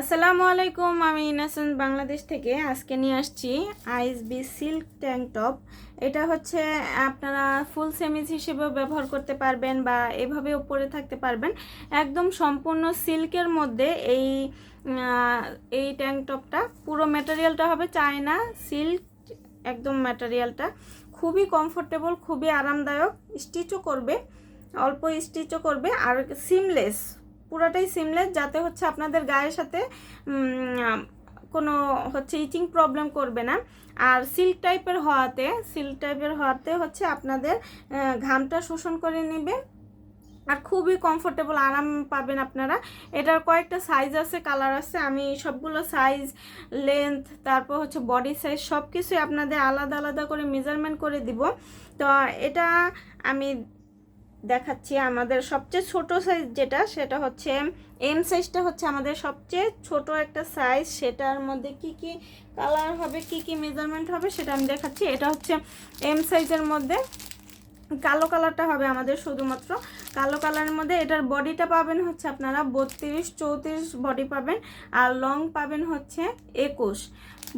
আসসালামু আলাইকুম, আমি ইনাসেন্স বাংলাদেশ থেকে আজকে নিয়ে আসছি ice B silk tank top. এটা হচ্ছে আপনারা ফুল সেমিজ হিসেবেও ব্যবহার করতে পারবেন বা এভাবেও পরে থাকতে পারবেন। একদম সম্পূর্ণ সিল্কের মধ্যে এই এই ট্যাঙ্ক টপটা। পুরো ম্যাটেরিয়ালটা হবে চায়না সিল্ক, একদম ম্যাটেরিয়ালটা খুবই কমফোর্টেবল খুবই আরামদায়ক। স্টিচও করবে, অল্প স্টিচও করবে, আর সিমলেস পুরোটাই সিমলেস যাতে হচ্ছে আপনাদের গায়ের সাথে কোনো হচ্ছে ইচিং প্রবলেম করবে না। আর সিল্ক টাইপের হওয়াতে সিল্ক টাইপের হওয়াতে হচ্ছে আপনাদের ঘামটা শোষণ করে নেবে। আর খুবই কমফোর্টেবল আরাম পাবেন আপনারা। এটার কয়েকটা সাইজ আছে কালার আছে। আমি সবগুলো সাইজ লেন্থ তারপর হচ্ছে বডি সাইজ সব কিছুই আপনাদের আলাদা আলাদা করে মেজারমেন্ট করে দিব। তো এটা আমি দেখাচ্ছি আমাদের সবচেয়ে ছোট সাইজ যেটা, সেটা হচ্ছে এম সাইজটা হচ্ছে আমাদের সবচেয়ে ছোট একটা সাইজ সেটার মধ্যে কি কি কালার হবে, কি কি মেজারমেন্ট হবে, সেটা আমি দেখাচ্ছি। এটা হচ্ছে এম সাইজের মধ্যে কালো কালারটা হবে আমাদের শুধুমাত্র। কালো কালারের মধ্যে এটার বডিটা পাবেন হচ্ছে আপনারা বত্রিশ, চৌত্রিশ বডি পাবেন। আর লং পাবেন হচ্ছে একুশ।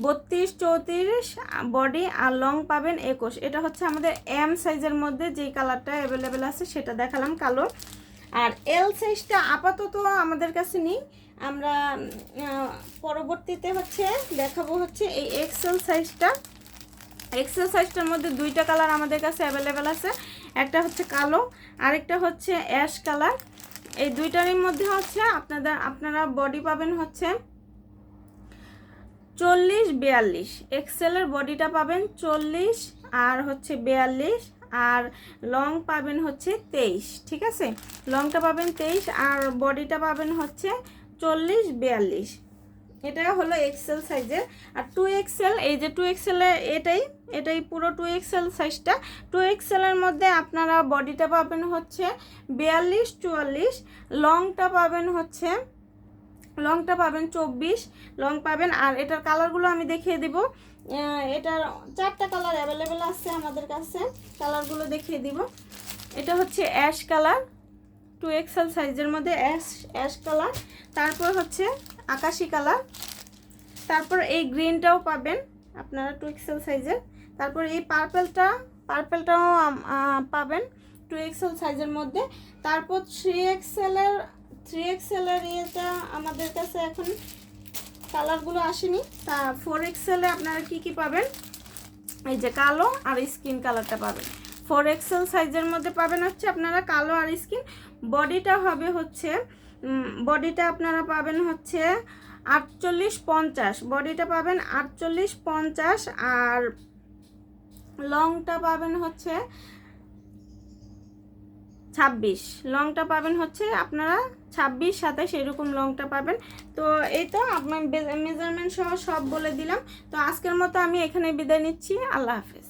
বত্রিশ চৌত্রিশ বডি আর লং পাবেন একুশ। এটা হচ্ছে আমাদের এম সাইজের মধ্যে যেই কালারটা অ্যাভেলেবেল আছে, সেটা দেখালাম কালো। আর এল সাইজটা আপাতত আমাদের কাছে নেই। আমরা পরবর্তীতে হচ্ছে দেখাবো হচ্ছে এই এক্সেল সাইজটা এক্সেল সাইজটার মধ্যে দুইটা কালার আমাদের কাছে অ্যাভেলেবেল আছে। একটা হচ্ছে কালো, আরেকটা হচ্ছে অ্যাশ কালার এই দুইটারই মধ্যে হচ্ছে আপনাদের, আপনারা বডি পাবেন হচ্ছে চল্লিশ, বিয়াল্লিশ। এক্সেলের বডিটা পাবেন চল্লিশ, আর হচ্ছে বিয়াল্লিশ, আর লং পাবেন হচ্ছে তেইশ, ঠিক আছে? লংটা পাবেন তেইশ, আর বডিটা পাবেন হচ্ছে চল্লিশ, বিয়াল্লিশ। এটা হলো এক্সেল সাইজের আর টু এক্সেল এই যে টু এক্সেলের এটাই এটাই পুরো টু এক্সেল সাইজটা টু। এক্সেলের মধ্যে আপনারা বডিটা পাবেন হচ্ছে বিয়াল্লিশ, চুয়াল্লিশ। লংটা পাবেন হচ্ছে লংটা পাবেন চব্বিশ, লং পাবেন, আর এটার কালারগুলো আমি দেখিয়ে দিব। এটার চারটা কালার অ্যাভেলেবেল আছে আমাদের কাছে, কালারগুলো দেখিয়ে দিব। এটা হচ্ছে অ্যাশ কালার, টু এক্সেল সাইজের মধ্যে অ্যাশ অ্যাশ কালার। তারপর হচ্ছে আকাশি কালার। তারপর এই গ্রিনটাও পাবেন আপনারা টু এক্সেল সাইজের। তারপর এই পার্পেলটা, পার্পেলটাও পাবেন টু এক্সেল সাইজের মধ্যে। তারপর থ্রি এক্সেলের থ্রি এক্সেলের ইয়েটা আমাদের কাছে এখন কালারগুলো আসেনি। তা ফোর এক্সেলে আপনারা কি কি পাবেন? এই যে কালো আর স্কিন কালারটা পাবেন। ফোর এক্সেল সাইজের মধ্যে পাবেন হচ্ছে আপনারা কালো আর স্কিন। বডিটা হবে হচ্ছে বডিটা আপনারা পাবেন হচ্ছে আটচল্লিশ পঞ্চাশ। বডিটা পাবেন আটচল্লিশ পঞ্চাশ আর লংটা পাবেন হচ্ছে ছাব্বিশ। লংটা পাবেন হচ্ছে আপনারা ছাব্বিশ, সাতাশ, এরকম লংটা পাবেন। তো এই তো আপনার মেজারমেন্ট সহ সব বলে দিলাম। তো আজকের মতো আমি এখানে বিদায় নিচ্ছি। আল্লাহ হাফেজ।